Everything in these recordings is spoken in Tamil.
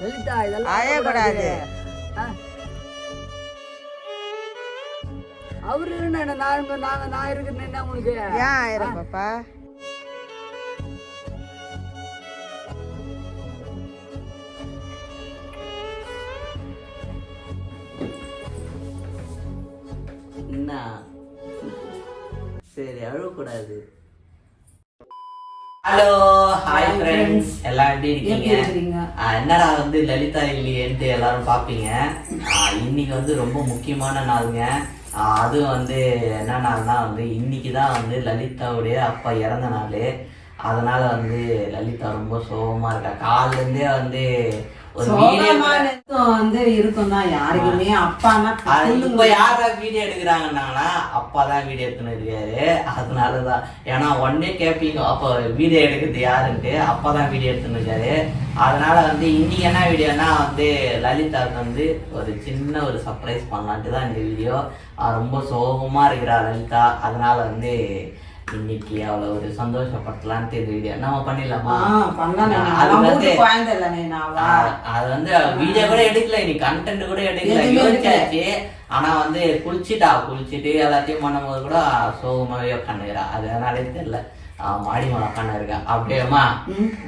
லலிதா இதெல்லாம் அழக்கூடாது. ஆ. அவரு என்ன நாங்க நாங்க நான் இருக்கிறேன் என்ன உனக்கு ஏன் ஆயிரம் பாப்பா? என்ன? சரி அழக்கூடாது ஹலோ ஹாய் ஃப்ரெண்ட்ஸ் எல்லாம் எப்படி இருக்கீங்க? என்னடா வந்து லலிதா இல்லையேன்ட்டு எல்லாரும் பார்ப்பீங்க இன்னைக்கு வந்து ரொம்ப முக்கியமான நாளுங்க. அதுவும் வந்து என்ன நாள்னா வந்து இன்னைக்கு தான் வந்து லலிதாவுடைய அப்பா இறந்த நாள். அதனால வந்து லலிதா ரொம்ப சோகமா இருக்கா? காலைல இருந்தே வந்து ஒரு வீடியோ வந்து இருக்கும் தான் யாருக்குமே அப்பானா இப்ப யாரா வீடியோ எடுக்கிறாங்கன்னாங்கன்னா அப்பா தான் வீடியோ எடுத்துன்னு இருக்காரு. அதனாலதான். ஏன்னா ஒன்னே கேட்பீங்க அப்போ வீடியோ எடுக்கிறது யாருன்ட்டு. அப்பா தான் வீடியோ எடுத்துன்னு இருக்காரு. அதனால வந்து இன்னைக்கு என்ன வீடியோனா வந்து லலிதாவுக்கு வந்து ஒரு சின்ன ஒரு சர்ப்ரைஸ் பண்ணலான்ட்டு தான் இந்த வீடியோ. ரொம்ப சோகமா இருக்கிறா லலிதா. அதனால வந்து இன்னைக்கு அவளை ஒரு சந்தோஷப்படுத்தலான்ட்டு இந்த வீடியோ நம்ம பண்ணிடலாமா? அது வந்து வீடியோ கூட எடுக்கல இனி கண்டென்ட் கூட எடுக்கல. யோசிச்சாச்சு. ஆனா வந்து குளிச்சுட்டா குளிச்சுட்டு எல்லாத்தையும் பண்ணும்போது கூட சோகமாவே உட்காந்துக்கிறா அது அதனாலே தெரியல. மாடி மேல உட்காந்து இருக்கா அப்படியேம்மா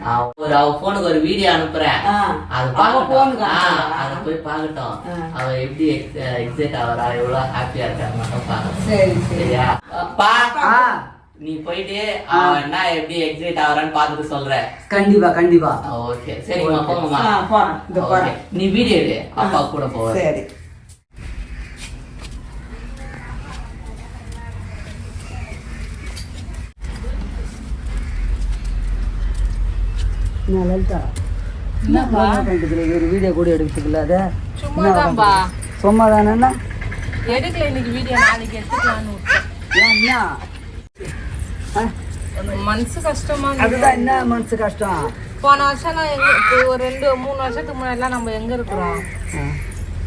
நான் ஒரு அவ போனுக்கு ஒரு வீடியோ அனுப்புறேன். அது பார்க்கட்டும். அதை போய் பார்க்கட்டும். அவ எப்படி எக்ஸைட் ஆவறா எவ்வளவு ஹாப்பியா இருக்கா மட்டும் சரி சரியா? ஆ நீ போயிட்டு என்ன எப்படி எக்ஸைட் ஆவறான்னு பார்த்துட்டு சொல்ற. கண்டிப்பா கண்டிப்பா. ஓகே சரிம்மா போங்கம்மா. போறேன். நீ வீடியோ எடு. அப்பா கூட போவ சரி. ஒரு வீடியோ கூட எடுக்கிறதுக்குள்ள அது சும்மா தானே எடுக்கல இன்னைக்கு வீடியோ நாளைக்கு எடுத்துக்கலாம்னு. ஏன் மனசு கஷ்டமா. அதுதான் என்ன மனசு கஷ்டம்? போன வருஷம் நான் எங்க ஒரு ரெண்டு மூணு வருஷத்துக்கு முன்னாடிலாம் நம்ம எங்க இருக்கிறோம்?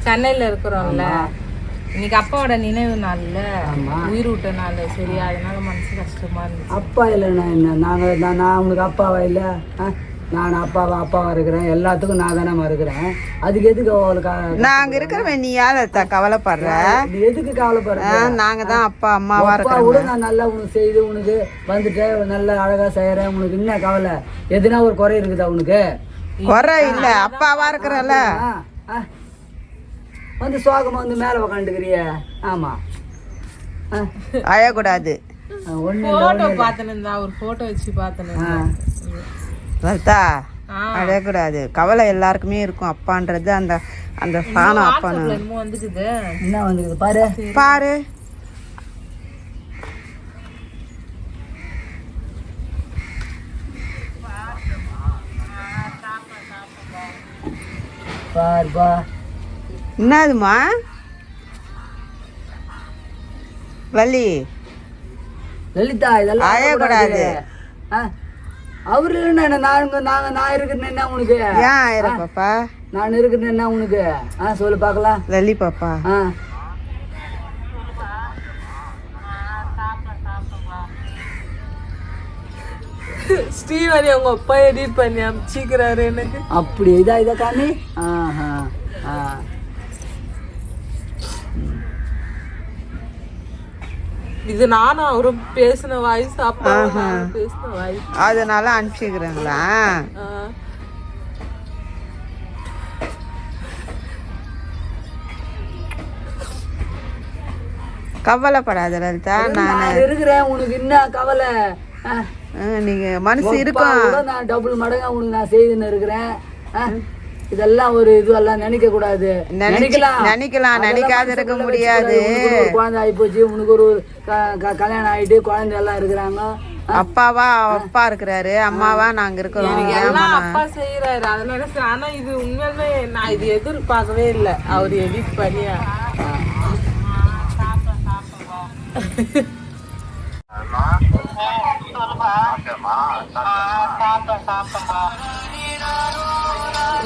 சென்னையில இருக்கிறோம்ல. இன்னைக்கு அப்பாவோட நினைவு நாள்ல. உயிர் விட்ட நாள். சரி அதனால மனசு கஷ்டமா இருந்துச்சு. அப்பா இல்லைன்னா என்ன? நாங்கள் நான் உனக்கு அப்பாவா இல்லை? நான் அப்பாவா அப்பாவா இருக்கிறேன். எல்லாத்துக்கும் நான் தானே இருக்கிறேன். அதுக்கு எதுக்கு அவளுக்கு நாங்க இருக்கிறவன் நீ யார கவலைப்படுற? எதுக்கு கவலைப்படுற? நாங்க தான் அப்பா அம்மாவா அப்பா கூட நான் நல்லா உனக்கு செய்து உனக்கு வந்துட்டேன் நல்லா அழகா செய்யறேன் உனக்கு என்ன கவலை? எதுனா ஒரு குறை இருக்குதா உனக்கு? குறை இல்ல. அப்பாவா இருக்கிறல்ல. வந்து சோகமா வந்து மேலே உக்காந்துக்கிறிய. ஆமா. ஆ, அழக்கூடாது. ஒண்ணு போட்டோ பார்த்துன்னு ஒரு போட்டோ வச்சு பார்த்துன்னு. லலிதா. அழக்கூடாது கவலை எல்லாருக்குமே இருக்கும். அப்பான்றது அந்த அந்த சாணம் அப்பான்னு என்ன வந்துக்குது? பாரு. பாரு. பாரு பா. என்னதுமா வள்ளி. லலிதா இதெல்லாம் அழக்கூடாது. அவரு இல்லைன்னா என்ன நாங்க நாங்க நான் இருக்கிறேன் என்ன உனக்கு? ஏன் ஆயிரம் பாப்பா நான் இருக்கிறேன் என்ன உனக்கு? ஆ சொல்லு பார்க்கலாம். லலி பாப்பா. ஆ. ஸ்ரீவரி அவங்க அப்பா எடிட் பண்ணி அமிச்சிக்கிறாரு எனக்கு. அப்படி இதா இதா காமி? ஆஹா ஆ. இது நானும் அவரும் பேசின வாய்ஸ் அப்பா பேசின வாய்ஸ் அதனால அனுப்பிச்சுக்கிறீங்களா? கவலைப்படாத லலிதா நான் இருக்கிறேன் உனக்கு என்ன கவலை? நீங்க மனசு இருக்கும் நான் டபுள் மடங்கா உனக்கு நான் செய்துன்னு இருக்கிறேன். இதெல்லாம் ஒரு இதுவெல்லாம் நினைக்க கூடாது நினைச்சு- நினைக்கலாம், நினைக்காத இருக்க முடியாது. குழந்தை ஆகி போச்சு உனக்கு ஒரு க- க- கல்யாணம் ஆயிட்டு குழந்தை எல்லாம் இருக்கிறாங்க அப்பாவா? அப்பா இருக்கிறாரு. அம்மாவா? நாங்க இருக்கிறோம். அப்பா செய்யறாரு அதனால ஆனா இது உண்மையாலுமே நான் இது எதிர்பார்க்கவே இல்லை. அவர் எடிட் பண்ணி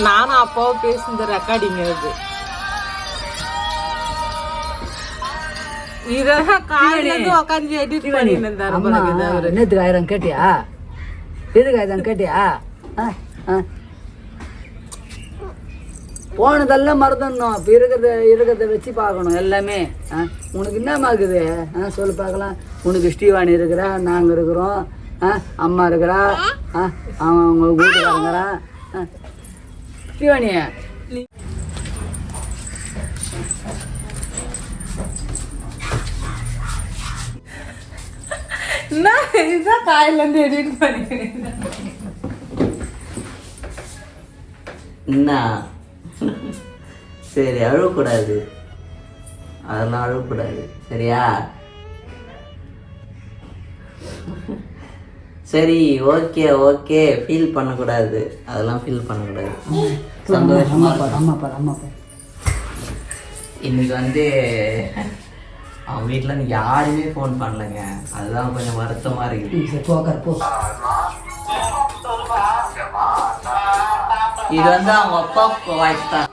நானும் அப்பாவும் பேசுனது ரெக்கார்டிங் அவரு. என்னத்துக்கு ஆயிரம் கேட்டியா? எதுக்கு ஆயிரம் கேட்டியா. போனதெல்லாம் மறந்துடணும். இப்போ இருக்கிறத இருக்கிறத வச்சு பார்க்கணும் எல்லாமே. உனக்கு என்னம்மா இருக்குது? சொல்லு பார்க்கலாம். உனக்கு ஸ்ரீவாணி இருக்கிறா நாங்கள் இருக்கிறோம். அம்மா இருக்கிறா. அவன் அவங்க வீட்டுக்காரங்கிறான் என்ன? இதுதான் காலையில இருந்து எடிட் பண்ணிக்கிறேன். என்ன? சரி அழக்கூடாது அதெல்லாம் அழக்கூடாது சரியா? சரி ஓகே ஓகே. ஃபீல் பண்ணக்கூடாது. அதெல்லாம் ஃபீல் பண்ணக்கூடாது. சந்தோஷமா அம்மா பாரு அம்மா பாரு அம்மா பாரு. இன்னைக்கு வந்து அவன் வீட்டில் இருந்து யாருமே ஃபோன் பண்ணலைங்க. அதுதான் கொஞ்சம் வருத்தமாக இருக்குது போக்கர் போ இது வந்து அவங்க அப்பா வாய்ஸ் தான்.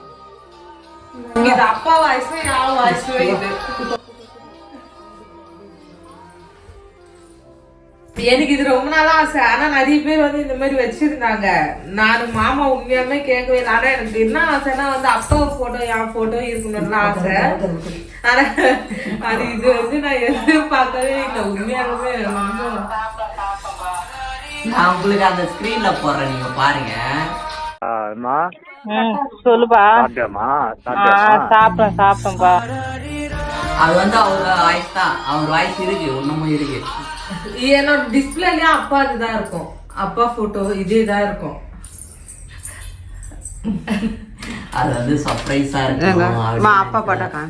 இது அப்பா வாய்ஸ் வாய்ஸ் இது. எனக்கு இது ரொம்ப நாளா ஆசை. ஆனா நிறைய பேர் வந்து இந்த மாதிரி வச்சிருந்தாங்க. நானும் மாமா உண்மையாலுமே கேட்கவே இல்லை. ஆனா எனக்கு என்ன ஆசைன்னா வந்து அப்பா போட்டோ என் போட்டோ இருக்கணும்னு ஆசை. ஆனா அது இது வந்து நான் எதிர்பார்க்கவே இல்லை. உண்மையாலுமே நான் உங்களுக்கு அந்த ஸ்க்ரீன்ல போடுறேன். நீங்க பாருங்க. சொல்லுப்பா. சாப்பிட்டேன் அது வந்து அவர் வாய்ஸ் தான். அவர் வாய்ஸ் இருக்கு. இன்னமும் இருக்கு. என்னோட டிஸ்பிளேலயும் அப்பா இதுதான் இருக்கும். அப்பா போட்டோ இதே தான் இருக்கும். அது வந்து சர்ப்ரைஸா இருக்கும். அப்பா போட்டோக்கா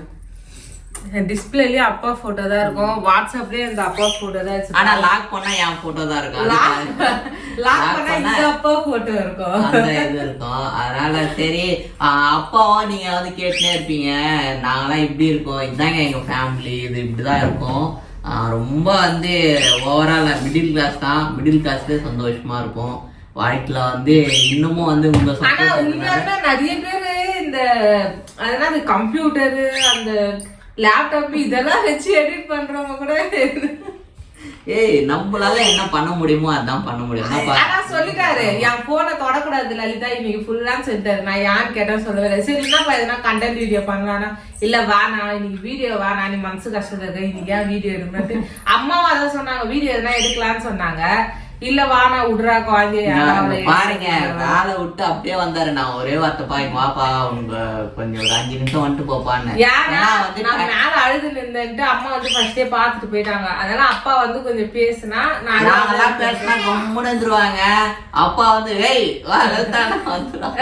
டிஸ்பிளேலயும் அப்பா போட்டோ தான் இருக்கும். வாட்ஸ்அப்லயே அந்த அப்பா போட்டோ தான். ஆனா லாக் பண்ணா என் போட்டோ தான் இருக்கும். லாக் பண்ணா இந்த அப்பா போட்டோ இருக்கும். அந்த இது இருக்கும். அதனால சரி ஆஹ் அப்பாவும் நீங்க வந்து கேட்டுனே இருப்பீங்க. நாங்களாம் இப்படி இருக்கோம். இதுதாங்க எங்க ஃபேமிலி இது இப்படிதான் இருக்கும். ரொம்ப வந்து ஓவரால் மிடில் கிளாஸ் தான். மிடில் கிளாஸ்ல சந்தோஷமா இருக்கும். வாழ்க்கையில வந்து இன்னமும் வந்து உங்க ஆனா சப்போர்ட் உண்மையாலுமே நிறைய பேரு இந்த அதனால அந்த கம்ப்யூட்டர் அந்த லேப்டாப் இதெல்லாம் வச்சு எடிட் பண்றவங்க கூட ஏய் நம்மளால என்ன பண்ண முடியுமோ அதான் பண்ண முடியும். ஆனா சொல்லிட்டாரு. என் போனை தொடக்கூடாது லலிதா. இன்னைக்கு ஃபுல்லான்னு சொல்லிட்டாரு நான் யான்னு கேட்டேன் சொல்லவே இல்லை. சரி என்னப்பா எதுனா கண்டென்ட் வீடியோ பண்ணலாம்னா. இல்ல வானா இன்னைக்கு வீடியோ வானா நீ மனசு கஷ்டம் இருக்க. இன்னைக்கு ஏன் வீடியோ எடுக்கணும் அம்மாவும் அதான் சொன்னாங்க. வீடியோ எதுனா எடுக்கலாம்னு சொன்னாங்க. இல்ல வானா விடுறா குழந்தைய நான் பாருங்க. வேலை விட்டு அப்படியே வந்தாரு. நான் ஒரே வார்த்தை பாய் வாப்பா உங்க கொஞ்சம் ஒரு அஞ்சு நிமிஷம் வந்துட்டு போப்பான்னு. யாரா நான் மேல அழுது நின்னுட்டு அம்மா வந்து ஃபர்ஸ்டே பாத்துட்டு போயிட்டாங்க. அதனால அப்பா வந்து கொஞ்சம் பேசுனா நான் நாங்கெல்லாம் பேசினா கம்முன்னு வந்துருவாங்க அப்பா வந்து ஏய் வந்துடும்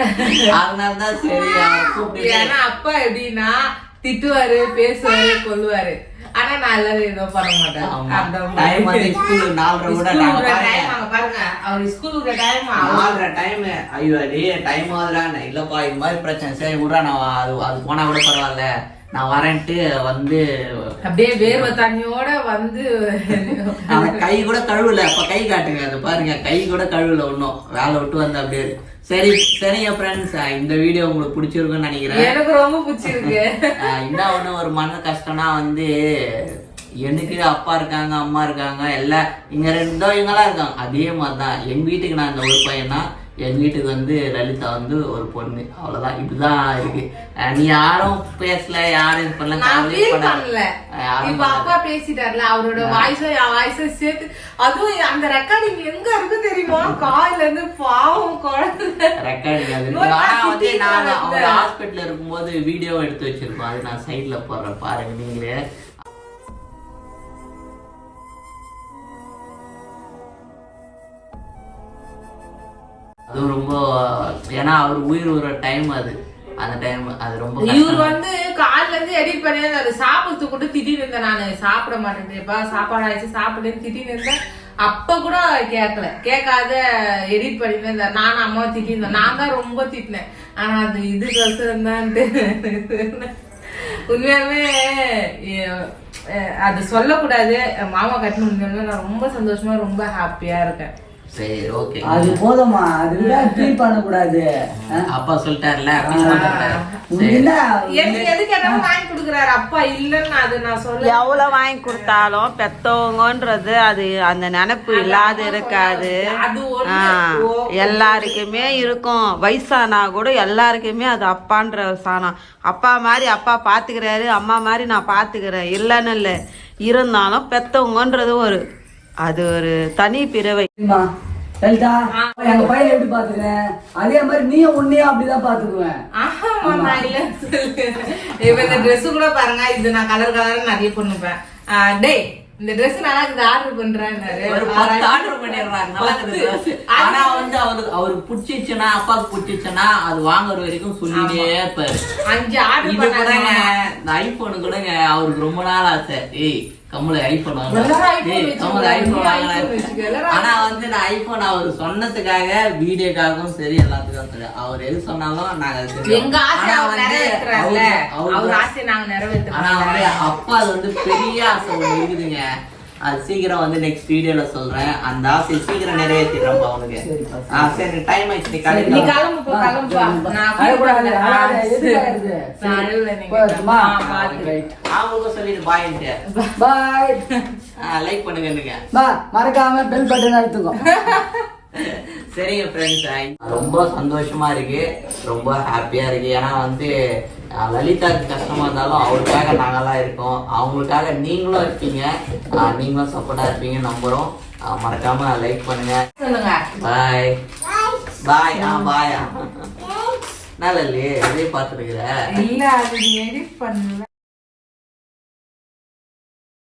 அதனாலதான் சரி ஏன்னா அப்பா எப்படின்னா திட்டுவாரு பேசுவாரு கொல்லுவாரு. ஆனா நான் எல்லாரும் எதுவும் பண்ண மாட்டேன். அந்த மாதிரி. school நாலரை கூட நாங்க பாருங்க. அவர் ஸ்கூல் விடுற டைம் டைம் ஐயோ அடி டைம் ஆகுதுடா. இல்லப்பா இது மாதிரி பிரச்சனை. சரி விட்றா நான் அது அது போனா கூட பரவாயில்ல. நான் வரேன்ட்டு வந்து அப்படியே வேர்வை தண்ணியோட வந்து கை கூட கழுவல அப்ப கை காட்டுங்க அது பாருங்க கை கூட கழுவல ஒன்றும் வேலை விட்டு வந்து அப்படியே சரி சரிங்க ஃப்ரெண்ட்ஸ் இந்த வீடியோ உங்களுக்கு பிடிச்சிருக்குன்னு நினைக்கிறேன். எனக்கு ரொம்ப பிடிச்சிருக்கு. என்ன ஒண்ணு ஒரு மன கஷ்டம்னா வந்து எனக்கு அப்பா இருக்காங்க அம்மா இருக்காங்க எல்லாம் இங்க ரெண்டோ இவங்கெல்லாம் இருக்காங்க. அதே மாதிரிதான். எங்க வீட்டுக்கு நான் இந்த ஒரு பையனா எங்க வீட்டுக்கு வந்து லலிதா வந்து ஒரு பொண்ணு. அவ்வளவுதான். இப்படிதான் இருக்கு. நீ யாரும் பேசல யாரும் இது பண்ணல நான். பண்ணல. இப்ப அப்பா பேசிட்டார்ல அவரோட வாய்ஸும் என் வாய்ஸும் சேர்த்து அதுவும் அந்த ரெக்கார்டிங் எங்க இருக்கு தெரியுமா? காலையில இருந்து பாவம் குழந்தை. ரெக்கார்டிங். ஆனா வந்து நான் அவங்க ஹாஸ்பிட்டல் இருக்கும்போது வீடியோ எடுத்து வச்சிருக்கோம் அது நான் சைட்ல போடுறேன் பாருங்க நீங்களே. அது ரொம்ப ஏன்னா அவர் உயிர் விடுற டைம் அது. அந்த டைம் அது ரொம்ப இவர். வந்து காலைல இருந்து எடிட் பண்ணி இருந்தாரு சாப்பிடுறதுக்கு கூட திட்டின்னு இருந்தேன் நானு. சாப்பிட மாட்டேன்ப்பா சாப்பாடு ஆயிடுச்சு சாப்பிடுன்னு திட்டின்னு இருந்தேன். அப்ப கூட கேட்கல கேட்காத எடிட் பண்ணிட்டு இருந்தார். நானும் அம்மா திட்டிருந்தேன் நான் தான் ரொம்ப திட்டினேன். ஆனா அது இது கஷ்டம் உண்மையாலுமே எ- அஹ் அது சொல்லக்கூடாது. மாமா கட்டின உண்மையாலுமே நான் ரொம்ப சந்தோஷமா ரொம்ப ஹாப்பியா இருக்கேன். சரி ஓகே அது போதுமா அதுக்குதான் ஃபீல் பண்ணக்கூடாது. ஆ? அப்பா சொல்லிட்டாருல அப்பா இல்லன்னு அது நான் சொல்ல எவ்வளவு வாங்கி கொடுத்தாலும் பெத்தவங்கன்றது அது அந்த நினைப்பு இல்லாத இருக்காது. எல்லாருக்குமே இருக்கும். வயசானா கூட எல்லாருக்குமே அது அப்பான்ற சாணம். அப்பா மாதிரி அப்பா பாத்துக்கிறாரு அம்மா மாதிரி நான் பாத்துக்கிறேன். இல்லைன்னு இல்லை. இருந்தாலும் பெத்தவங்கன்றது ஒரு அது ஒரு தனி பிறவை? லலிதா எங்க பையன் எப்படி பாத்துக்கிறேன் அதே மாதிரி நீயும் உன்னையும் அப்படிதான் பாத்துக்குவேன் ஆமா. நான் இல்ல இப்ப இந்த Dress கூட பாருங்க இது நான் கலர் கலர் நிறைய பண்ணுவேன் டேய் இந்த Dress நல்லா இருக்குது ஆர்டர் பண்றேன்னாரு. ஒரு பத்து ஆர்டர் பண்ணிடுறாங்க நல்லா இருக்குது. ஆனா வந்து அவருக்கு அவருக்கு பிடிச்சிச்சுன்னா அப்பாவுக்கு பிடிச்சிச்சுன்னா அது வாங்குற வரைக்கும் சொல்லிட்டே இருப்பாரு. அஞ்சு ஆர்டர் பண்ணாங்க இந்த ஐபோனு கூடங்க அவருக்கு ரொம்ப நாள் ஆசை. ஏய் கம்முல ஐபோன் எல்லாரும் ஆனா வந்து நான் ஐபோன் அவர் சொன்னதுக்காக வீடியோக்காகவும் சரி எல்லாத்துக்கும் சரி அவர் எது சொன்னாலும் நாங்க. எங்க ஆசை அவர் வந்து நிறைவேற்றுறாருல அவரு- ஆசையை நாங்க ஆனா வந்து நிறைவேற்றுறோம் அப்பா அது வந்து பெரிய ஆசை ஒண்ணு இருக்குதுங்க. அது சீக்கிரம் வந்து நெக்ஸ்ட் வீடியோல சொல்றேன் அந்த ஆசையை சீக்கிரம் நிறைவேற்றிடுறேன் அவனுக்கு சரிப்பா, ஆ சரி டைம் ஆயிடுச்சு நீ நீ கிளம்பி கிளம்பு போ, கிளம்புப்பா. நான் feel அழக்கூடாது, பண்ணல. அழாத, ஆ, எதுக்கு அழுது? நான் அழுவல, நீங்க போதுமா? ஆ, பாத்து. Right. அவங்களுக்கும் சொல்லிட்டு பாயிண்ட் Bye. லைக் பண்ணுங்க பா மறக்காம பெல் பட்டன் அழுத்துங்க சரிங்க ஃப்ரெண்ட்ஸ் ரொம்ப சந்தோஷமா இருக்கு. ரொம்ப ஹாப்பியா இருக்கு. ஏன்னா வந்து லலிதாக்கு கஷ்டமா இருந்தாலும் அவருக்காக நாங்கெல்லாம் இருக்கோம். அவங்களுக்காக நீங்களும் இருப்பீங்க. நீங்களும் சப்போர்ட்டா இருப்பீங்க நம்புறோம். மறக்காம லைக் பண்ணுங்க. சொல்லுங்க. பாய் பாய் ஆ பாய் நல்ல அதே பார்த்துருக்குற இல்ல அது நீ edit பண்ணல.